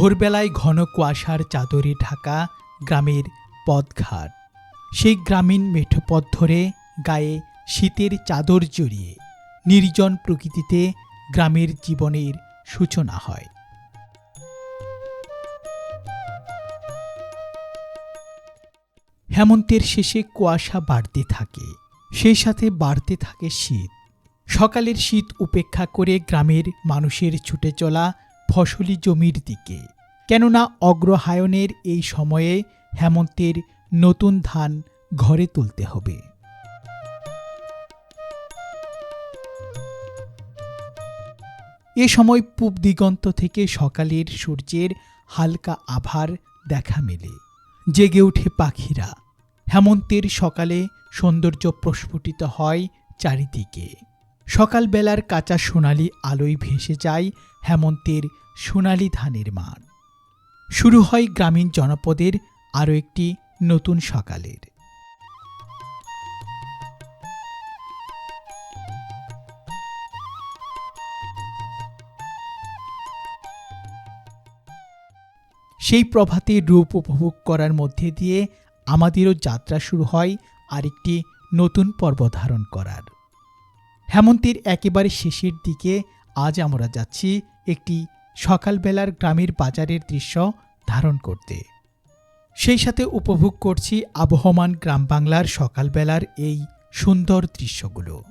ভোরবেলায় ঘন কুয়াশার চাদরে ঢাকা গ্রামের পথঘাট। সেই গ্রামীণ মেঠো পথ ধরে গায়ে শীতের চাদর জড়িয়ে নির্জন প্রকৃতিতে গ্রামের জীবনের সূচনা হয়। হেমন্তের শেষে কুয়াশা বাড়তে থাকে, সেই সাথে বাড়তে থাকে শীত। সকালের শীত উপেক্ষা করে গ্রামের মানুষের ছুটে চলা ফসলি জমির দিকে, কেননা অগ্রহায়ণের এই সময়ে হেমন্তের নতুন ধান ঘরে তুলতে হবে। এ সময় পূব দিগন্ত থেকে সকালের সূর্যের হালকা আভার দেখা মেলে। জেগে ওঠে পাখিরা। হেমন্তের সকালে সৌন্দর্য প্রস্ফুটিত হয় চারিদিকে। সকালবেলার কাঁচা সোনালি আলোয় ভেসে যায় হেমন্তের সোনালি ধানের মাঠ শুরু হয় গ্রামীণ জনপদের আরও একটি নতুন সকালের। সেই প্রভাতে রূপ উপভোগ করার মধ্যে দিয়ে আমাদেরও যাত্রা শুরু হয় আরেকটি নতুন পর্ব ধারণ করার। হেমন্তের একেবারে শেষের দিকে আজ আমরা যাচ্ছি একটি সকালবেলার গ্রামের বাজারের দৃশ্য ধারণ করতে। সেই সাথে উপভোগ করছি আবহমান গ্রাম বাংলার সকালবেলার এই সুন্দর দৃশ্যগুলো।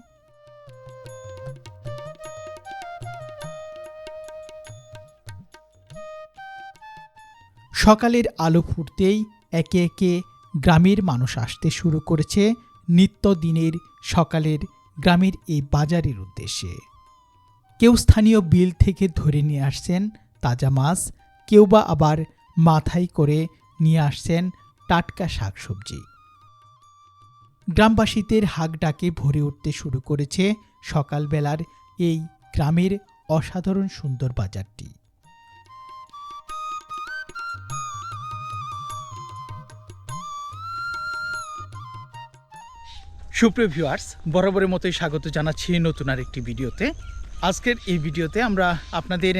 সকালের আলো ফুটতেই একে একে গ্রামের মানুষ আসতে শুরু করেছে নিত্যদিনের সকালের গ্রামের এই বাজারের উদ্দেশ্যে। কেউ স্থানীয় বিল থেকে ধরে নিয়ে আসছেন তাজা মাছ, কেউ বা আবার মাথায় করে নিয়ে আসছেন টাটকা শাকসবজি। গ্রামবাসীদের হাক ডাকে ভরে উঠতে শুরু করেছে সকালবেলার এই গ্রামের অসাধারণ সুন্দর বাজারটি। সুপ্রিয় ভিউয়ার্স, বরাবরের মতোই স্বাগত জানাচ্ছি নতুন আরেকটি ভিডিওতে। আজকের এই ভিডিওতে আমরা আপনাদের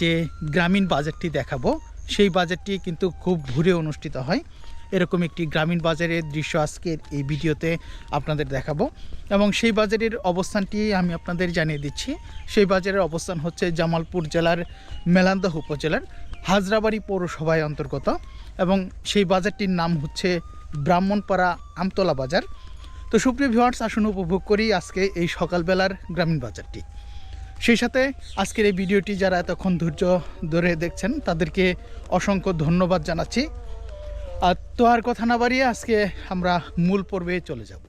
যে গ্রামীণ বাজারটি দেখাবো, সেই বাজারটি কিন্তু খুব ভুরে অনুষ্ঠিত হয়। এরকম একটি গ্রামীণ বাজারের দৃশ্য আজকের এই ভিডিওতে আপনাদের দেখাবো। এবং সেই বাজারের অবস্থানটি আমি আপনাদের জানিয়ে দিচ্ছি। সেই বাজারের অবস্থান হচ্ছে জামালপুর জেলার মেলান্দহ উপজেলার হাজরাবাড়ি পৌরসভায় অন্তর্গত। এবং সেই বাজারটির নাম হচ্ছে ব্রাহ্মণপাড়া আমতলা বাজার। তো সুপ্রিয় ভিউয়ার্স, আসুন উপভোগ করি আজকে এই সকালবেলার গ্রামীণ বাজারটি। সেই সাথে আজকের এই ভিডিওটি যারা এতক্ষণ ধৈর্য ধরে দেখছেন, তাদেরকে অসংখ্য ধন্যবাদ জানাচ্ছি। আর তো আর কথা না বাড়িয়ে আজকে আমরা মূল পর্বে চলে যাব।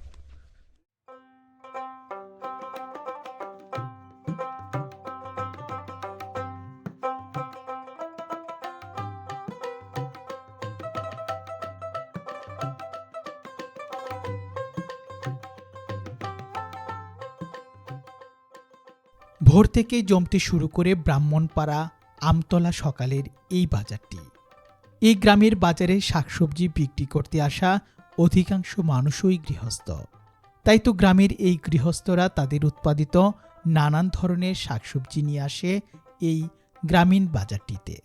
ভোর থেকেই জমতে শুরু করে ব্রাহ্মণপাড়া, আমতলা সকালের এই বাজারটি। এই গ্রামের বাজারে শাকসবজি বিক্রি করতে আসা অধিকাংশ মানুষই গৃহস্থ। তাই তো গ্রামের এই গৃহস্থরা তাদের উৎপাদিত নানান ধরনের শাকসবজি নিয়ে আসে এই গ্রামীণ বাজারটিতে।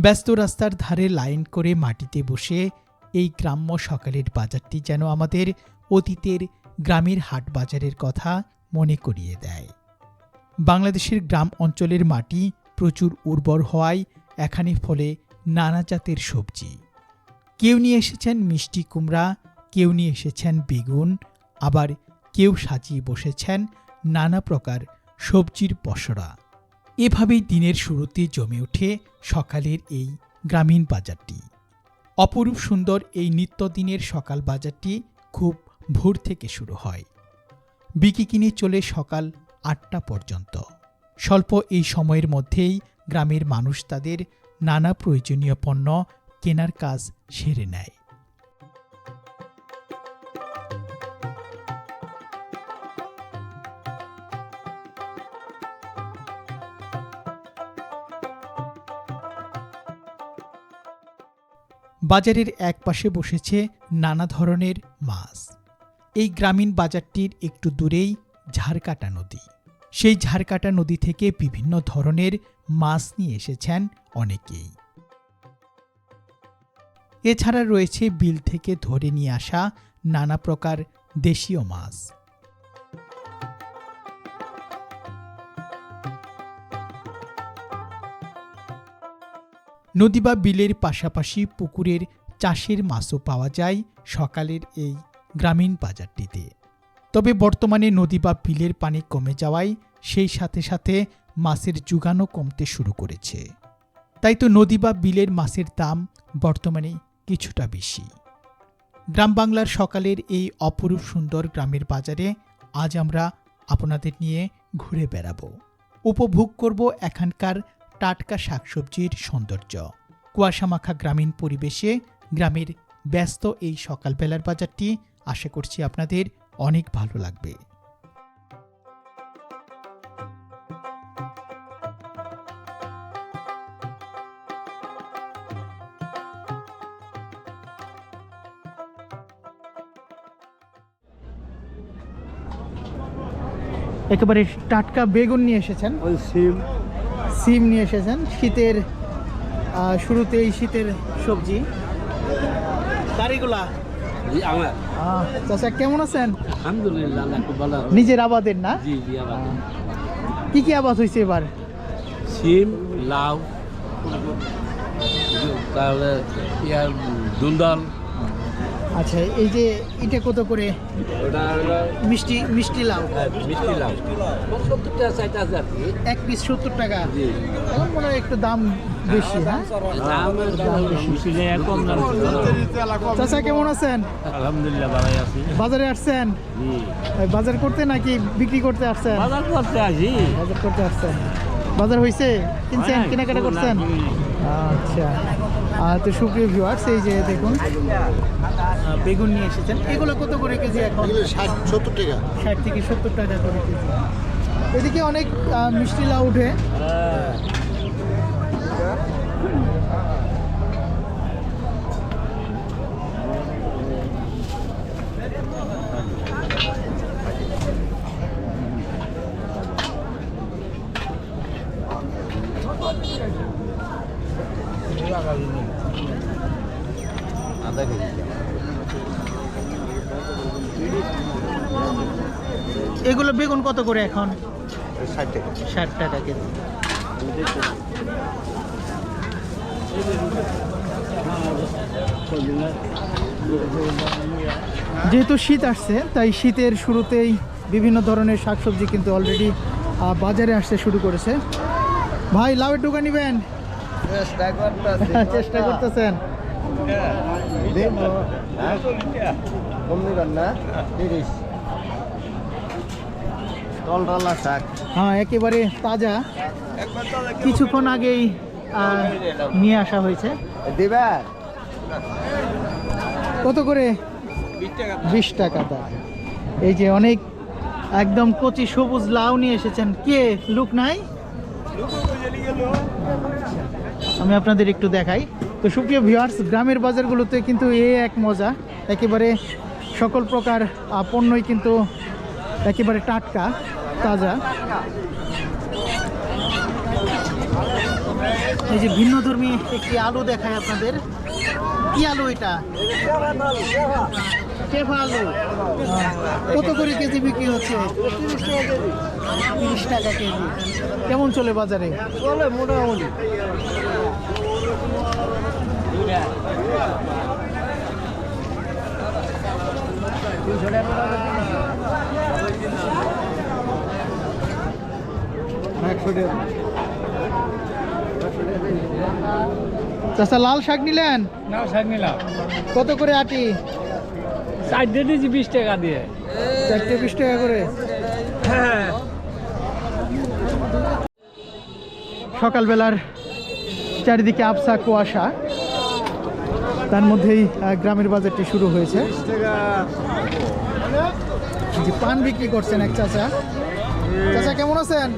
ব্যস্ত রাস্তার ধারে লাইন করে মাটিতে বসে এই গ্রাম্য সকালের বাজারটি যেন আমাদের অতীতের গ্রামের হাট বাজারের কথা মনে করিয়ে দেয়। বাংলাদেশের গ্রাম অঞ্চলের মাটি প্রচুর উর্বর হওয়ায় এখানে ফলে নানা জাতের সবজি। কেউ নিয়ে এসেছেন মিষ্টি কুমড়া, কেউ নিয়ে এসেছেন বেগুন, আবার কেউ সাজিয়ে বসেছেন নানা প্রকার সবজির পসরা। এভাবেই দিনের শুরুতে জমে ওঠে সকালের এই গ্রামীণ বাজারটি। অপরূপ সুন্দর এই নিত্যদিনের সকাল বাজারটি খুব ভোর থেকে শুরু হয়। বিকি কিনে চলে সকাল আটটা পর্যন্ত। স্বল্প এই সময়ের মধ্যেই গ্রামের মানুষ তাদের নানা প্রয়োজনীয় পণ্য কেনার কাজ সেরে নেয়। বাজারের এক পাশে বসেছে নানা ধরনের মাছ। এই গ্রামীণ বাজারটির একটু দূরেই ঝাড়কাটা নদী। সেই ঝাড়কাটা নদী থেকে বিভিন্ন ধরনের মাছ নিয়ে এসেছেন অনেকেই। এছাড়া রয়েছে বিল থেকে ধরে নিয়ে আসা নানা প্রকার দেশীয় মাছ। নদী বা বিলের পাশাপাশি পুকুরের চাষের মাছও পাওয়া যায় সকালের এই গ্রামীণ বাজারটিতে। তবে বর্তমানে নদী বা বিলের পানি কমে যাওয়ায় সেই সাথে সাথে মাছের যোগানও কমতে শুরু করেছে। তাই তো নদী বা বিলের মাছের দাম বর্তমানে কিছুটা বেশি। গ্রাম বাংলার সকালের এই অপরূপ সুন্দর গ্রামের বাজারে আজ আমরা আপনাদের নিয়ে ঘুরে বেড়াবো। উপভোগ করব এখানকার টাটকা শাকসবজির সৌন্দর্য। কুয়াশামাখা গ্রামীণ পরিবেশে গ্রামের ব্যস্ত এই সকালবেলার বাজারটি আশা করছি আপনাদের অনেক ভালো লাগবে। একেবারে টাটকা বেগুন নিয়ে এসেছেন। সিম নিয়ে এসেছেন। শীতের শুরুতেই শীতের সবজি। চাচা কেমন আছেন? আলহামদুলিল্লাহ ভালো। নিজের আবাদের না? জি জি আমার কি কি আবাদ হয়েছে এবার? সিম লাউ তাহলে দুন্দল আচ্ছা এই যে এটা কত করে? মিষ্টি মিষ্টি লাউ। হ্যাঁ, মিষ্টি লাউ। সত্তর টাকা ষাট আছে আর কি। এক পিস সত্তর টাকা। এখন মনে হয় একটু দাম বেশি হ্যাঁ দামের দাম মিষ্টি কম দাম। চাচা কেমন আছেন? আলহামদুলিল্লাহ ভালো আছি। বাজারে আসছেন? বাজার করতে নাকি বিক্রি করতে আসছেন? বাজার করতে আসি। বাজার করতে আসছেন। বাজার হয়েছে কিনছেন কেনাকাটা করছেন? আচ্ছা। তো সুপ্রিয় ভিউয়ার্স এই যে দেখুন বেগুন নিয়ে এসেছেন। এগুলো কত করে কেজি এখন? ষাট সত্তর টাকা। ষাট থেকে সত্তর টাকা করে কেজি। এদিকে অনেক মিষ্টি লাউ উঠে আধা কেজি এগুলো বেগুন কত করে এখন? ষাট টাকা। ষাট টাকা কেজি। যেহেতু শীত আসছে তাই শীতের শুরুতেই বিভিন্ন ধরনের শাকসবজি কিন্তু অলরেডি বাজারে আসতে শুরু করেছে। ভাই লাউয়ের টোকা নিবেন? চেষ্টা করতেছেন। না। তিরিশ শাক। হ্যাঁ একেবারে তাজা। কিছুক্ষণ আগেই নিয়ে আসা হয়েছে। দিবে? কত করে? বিশ টাকা দাম। এই যে অনেক একদম কচি সবুজ লাউ নিয়ে এসেছেন। কে? লুক নাই? আমি আপনাদের একটু দেখাই। তো সুপ্রিয় ভিউয়ার্স গ্রামের বাজারগুলোতে কিন্তু এ এক মজা। একেবারে সকল প্রকার পণ্যই কিন্তু একেবারে টাটকা, তাজা। এই যে ভিন্ন ধর্মী একটি আলু দেখায় আপনাদের। কি আলু এটা? কেফা আলু। কত করে কেজি বিক্রি হচ্ছে? তিরিশ টাকা কেজি। কেমন চলে বাজারে? চলে মোটামুটি। চাষা লাল শাক নিলেন? না শাক নিলাম। কত করে আটি? দিয়ে দিয়েছি বিশ টাকা দিয়ে। চারটে বিশ টাকা করে? সকালবেলার চারিদিকে আবসা কুয়াশা। তার মধ্যেই গ্রামের বাজারটি শুরু হয়েছে। যে পান বিক্রি করছেন এক চাচা। চাচা কেমন আছেন?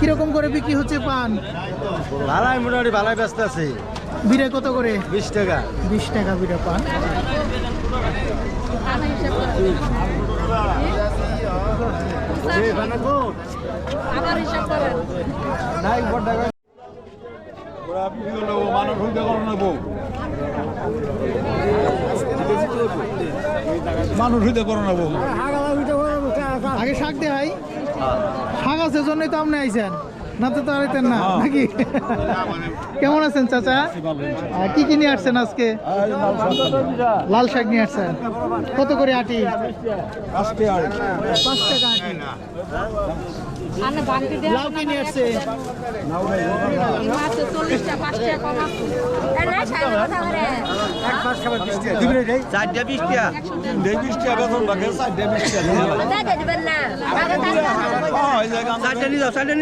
কীরকম করে বিক্রি হচ্ছে পান? ভালাই মোটামুটি ভালাই ব্যস্ত আছে। বিড়ে কত করে? বিশ টাকা। বিশ টাকা বিড়ে পান। আবার হিসাব করেন নাই মানুষ হইতে করো না বউ। আগে শাক দে ভাই। শাক আছে জন্যই তো আপনি আইছেন। না তো তো আইতেন না নাকি? কেমন আছেন চাচা? কি কি নিয়ে আসছেন আজকে? লাল শাক নিয়ে আসছেন। কত করে আটি? পাঁচ টাকা আটি। লাউ কি নিয়ে আসছে। চারটা বিশ টাকা। দেখে দিবেন না আগে থাকতে চারটা নিয়ে যাও চারটা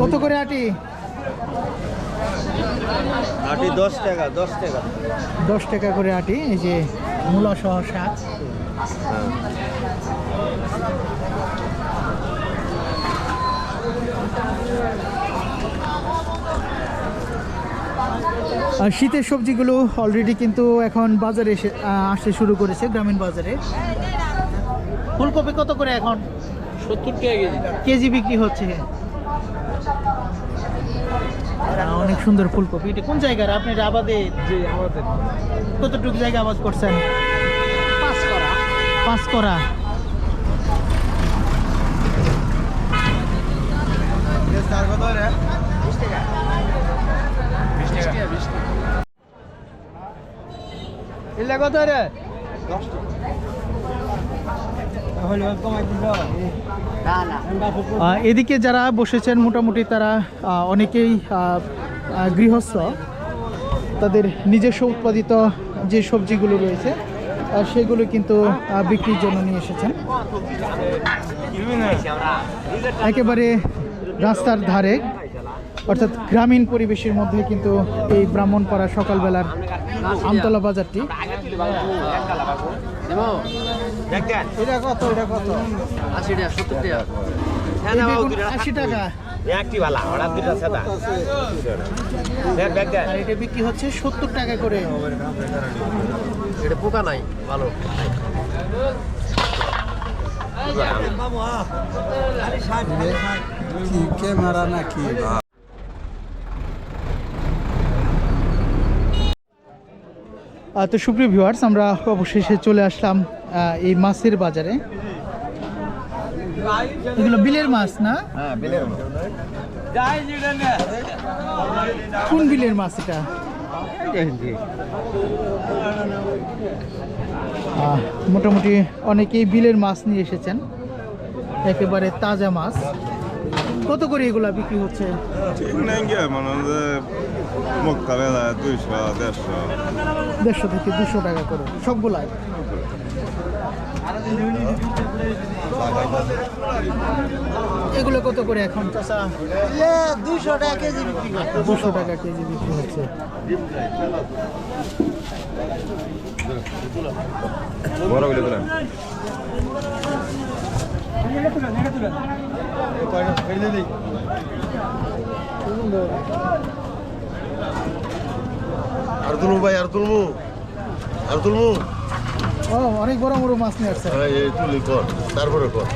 কত করে আটি? আটি দশ টাকা দশ টাকা। দশ টাকা করে আটি এই যে মূলা সহ শাক। শীতের সবজিগুলো অলরেডি কিন্তু এখন বাজারে এসে আসতে শুরু করেছে গ্রামীণ বাজারে। ফুলকপি কত করে এখন? সত্তর টাকা কেজি। কেজি বিক্রি হচ্ছে। অনেক সুন্দর ফুলকপি। এটা কোন জায়গার? আপনার আবাদে জি আমাদের। কতটুকু জায়গা আবাদ করছেন? পাঁচ করা পাঁচ করা কত রে? রে আহ, এদিকে যারা বসেছেন, মোটামুটি তারা অনেকেই গৃহস্থ। তাদের নিজস্ব উৎপাদিত যে সবজিগুলো রয়েছে সেগুলো কিন্তু বিক্রির জন্য নিয়ে এসেছেন। একেবারে রাস্তার ধারে, অর্থাৎ গ্রামীণ পরিবেশের মধ্যে কিন্তু এই ব্রাহ্মণপাড়া সকালবেলার আমতলা বাজারটি। এটা কত এটা কত? আশি টাকা সত্তর টাকা। আশি টাকা। একটি দুটা দেখ আর এটা বিক্রি হচ্ছে সত্তর টাকা করে। এটা পোকা নাই ভালো। ক্যামেরা নাকি? তো সুপ্রিয় ভিউয়ার্স আমরা অবশেষে চলে আসলাম এই মাছের বাজারে। এগুলো বিলের মাছ না? হ্যাঁ কোন বিলের মাছ এটা? মোটামুটি অনেকেই বিলের মাছ নিয়ে এসেছেন। একেবারে তাজা মাছ। কত করে এগুলা বিক্রি হচ্ছে? ঠিক নাই গিয়া মানে যে মোকাবেলা দুইশো দেড়শো। দেড়শো থেকে দুশো টাকা করে সবগুলাই? এগুলো কত করে এখন চাষা দুইশো টাকা কেজি বিক্রি দুশো টাকা কেজি বিক্রি হচ্ছে। বড় আর তুলমু ভাই আর তুলমু আর তুলমু ও অনেক বড় বড় মাছ নিয়ে আসছে। হ্যাঁ তুলি কর তারপরে কর।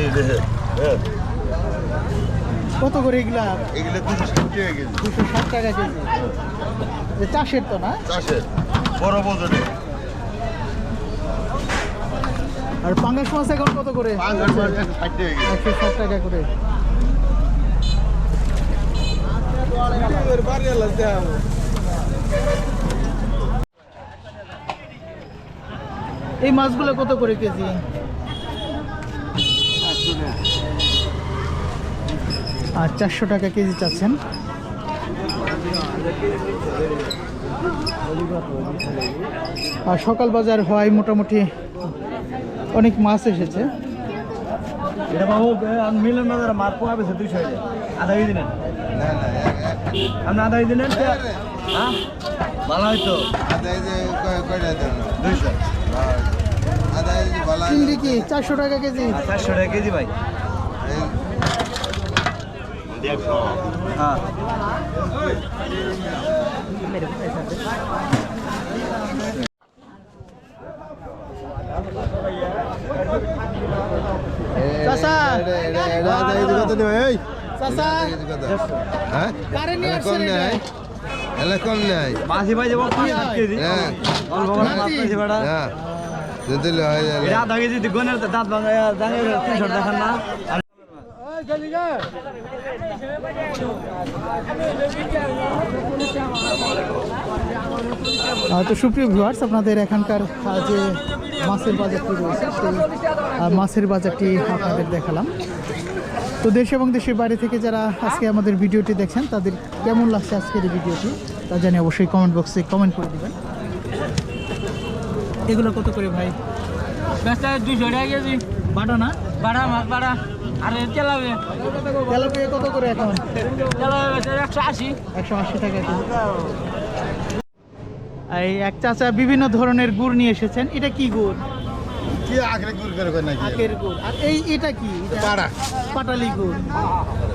এই দেখে হ্যাঁ কত করে এগুলা? এগুলো দুশো ষাট টাকা কেজি। দুশো ষাট টাকা কেজি। চাষের তো না? চাষের বড় বজনে আর পাঙ্গাস মাছ এখন কত করে? একশো টাকা একশো ষাট টাকা করে। এই মাছগুলো কত করে কেজি? আর চারশো টাকা কেজি চাচ্ছেন। আর সকাল বাজার হয় মোটামুটি অনেক মাছ এসেছে। এটা বাবু মিলন বাজার দুইশো আধা কেজি নেন আপনি আধা কেজি নেন হ্যাঁ ভালো হয়তো আদা এই যে কয়- দুইশো। আদা এই যে বালা চিংড়ি কি? চারশো টাকা কেজি? চারশো টাকা কেজি ভাই। হ্যাঁ চাচা। এটা এটা এটা আদা এই যে কত দেবে এই চাচা এই যে কত হ্যাঁ কারে নিয়ে এলা আসছেন কম? নেই মাঝি ভাই যাব হ্যাঁ। হ্যাঁ। যদি কেজি গনের দাঁত ভাঙা দাঁড়িয়ে তিনশো দেখান না। তো সুপ্রিয় ভিউয়ার্স আপনাদের এখানকার যে মাছের বাজারটি রয়েছে সেই মাছের বাজারটি আপনাদের দেখালাম। তো দেশ এবং দেশের বাইরে থেকে যারা আজকে আমাদের ভিডিওটি দেখছেন তাদের কেমন লাগছে আজকের এই ভিডিওটি তা জানি অবশ্যই কমেন্ট বক্সে কমেন্ট করে দেবেন। এগুলো কত করে ভাই? দুশো টাকা কেজি। বাটা না? বাড়া মাছ বাড়া আর তেলাবে। কত করে এখন? তেলাবে একশো আশি। একশো আশি টাকা এই এক চাচা বিভিন্ন ধরনের গুড় নিয়ে এসেছেন। এটা কি গুড়? কি আখরে গুড় করে কই নাকি? আখের গুড়। আর এই এটা কি? পাড়া। পাটালি গুড়।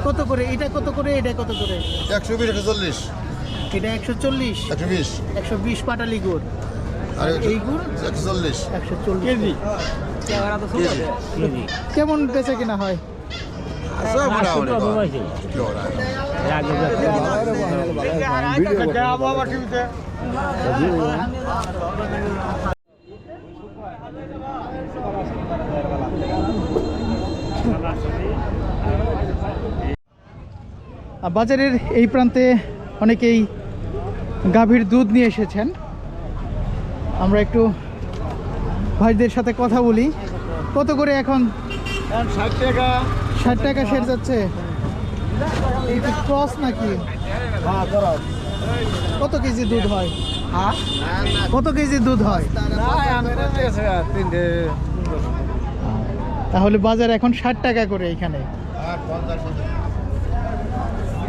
কত করে? এটা কত করে? এটা কত করে? একশো বিশ একশো চল্লিশ। এটা একশো চল্লিশ। একশো বিশ। একশো বিশ পাটালি গুড়। আর এই গুড় একশো চল্লিশ। একশো চল্লিশ। কেজি। কেমন বেচে কিনা হয়? মোটামুটি বাজারের এই প্রান্তে অনেকেই গাভীর দুধ নিয়ে এসেছেন। আমরা একটু ভাইদের সাথে কথা বলি। কত করে এখন? ষাট টাকা। ষাট টাকা সের যাচ্ছে। ক্রস নাকি? হ্যাঁ কত কেজি দুধ হয়? কত কেজি দুধ হয়? তাহলে বাজার এখন ষাট টাকা করে এখানে। আর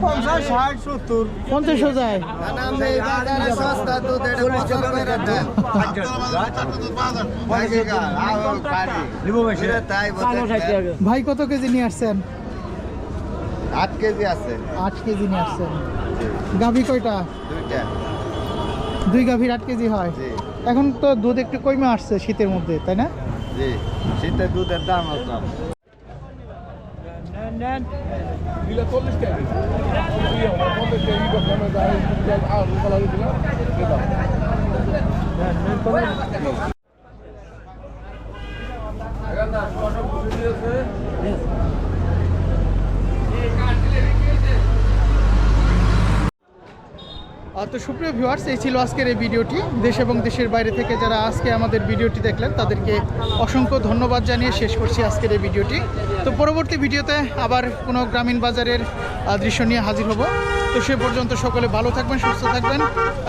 পঞ্চাশ ষাট সত্তর। ভাই কত কেজি নিয়ে আসছেন? আট কেজি আছে। আট কেজি নিয়ে আসছেন। গাভী কয়টা? দুইটা। দুই গাভীর আট কেজি হয়। এখন তো দুধ একটু কমে আসছে শীতের মধ্যে তাই না? জি। শীতের দুধের দাম হতো দিলে চল্লিশ টাকা দিলাম তো সুপ্রিয় ভিউয়ার্স এই ছিল আজকের এই ভিডিওটি। দেশ এবং দেশের বাইরে থেকে যারা আজকে আমাদের ভিডিওটি দেখলেন, তাদেরকে অসংখ্য ধন্যবাদ জানিয়ে শেষ করছি আজকের এই ভিডিওটি। তো পরবর্তী ভিডিওতে আবার কোনো গ্রামীণ বাজারের দৃশ্য নিয়ে হাজির হব। তো সে পর্যন্ত সকলে ভালো থাকবেন, সুস্থ থাকবেন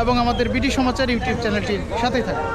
এবং আমাদের বিডি সমাচার ইউটিউব চ্যানেলটির সাথেই থাকবেন।